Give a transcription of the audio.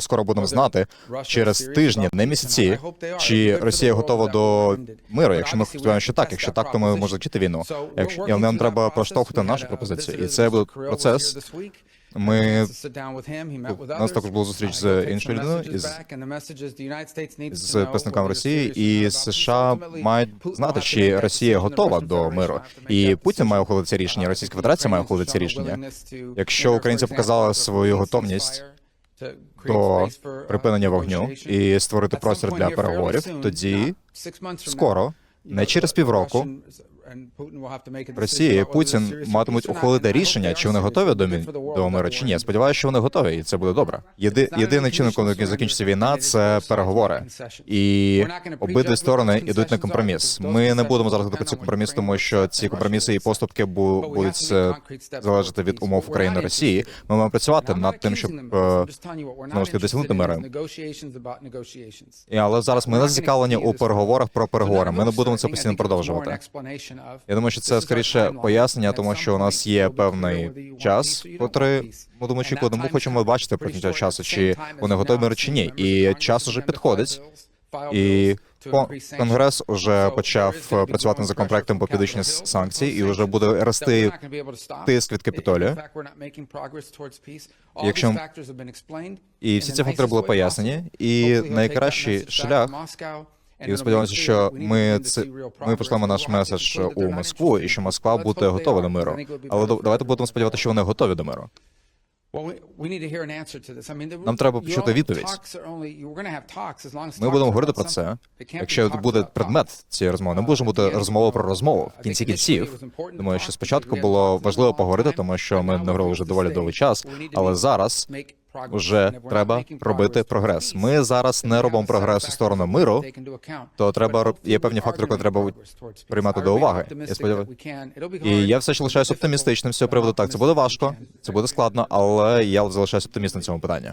скоро будемо знати через тижні, не місяці, чи Росія готова до миру. Якщо ми сподіваємося, що так, якщо так, то ми можемо закінчити війну. Якщо і нам треба проштовхувати нашу пропозицію, і це буде процес. Ми у нас також була зустріч з іншою людиною із з представниками Росії і США мають знати, чи Росія готова до миру, і Путін має ухвалити це рішення. Російська Федерація має ухвалити це рішення. Якщо українці показали свою готовність до припинення вогню і створити простір для переговорів, тоді скоро, не через півроку, Росія і Путін матимуть ухвалити рішення, чи вони готові до мі- до миру, чи ні. Я Сподіваюся, що вони готові, і це буде добре. Єди, єдиний чинник, коли закінчиться війна, це переговори. І обидві сторони йдуть на компроміс. Ми не будемо зараз робити цей компроміс, тому що ці компроміси і поступки бу- будуть е, залежати від умов України Росії. Ми маємо працювати над тим, щоб е, знову ж таки досягнути миру. І, але зараз ми не зацікавлені у переговорах про переговори. Ми не будемо це постійно продовжувати. Я думаю, що це скоріше пояснення, тому що у нас є певний час, котрий ми думаю, очікуємо. Ми хочемо бачити протягом часу, чи вони готові чи ні. І час уже підходить. І Конгрес уже почав працювати над законопроектом по підвищенню санкцій, і вже буде рости тиск від Капітолію. Якщо- І всі ці фактори були пояснені. І найкращий шлях І сподіваємося, що ми це ми пошлемо наш меседж у Москву, і що Москва буде готова до миру. Але давайте будемо сподіватися, що вони готові до миру. Нам треба почути відповідь. Ми будемо говорити про це. Якщо буде предмет цієї розмови, не може бути розмова про розмову. В кінці кінців, думаю, що спочатку було важливо поговорити, тому що ми не говорили вже доволі довгий час, але зараз вже треба робити прогрес. Ми зараз не робимо прогрес у сторону миру, то треба є певні фактори, які треба приймати до уваги. Я сподіваюся. І я все ще лишаюсь оптимістичним з цього приводу. Так, це буде важко, це буде складно, але я залишаюсь оптимістом цьому питанні.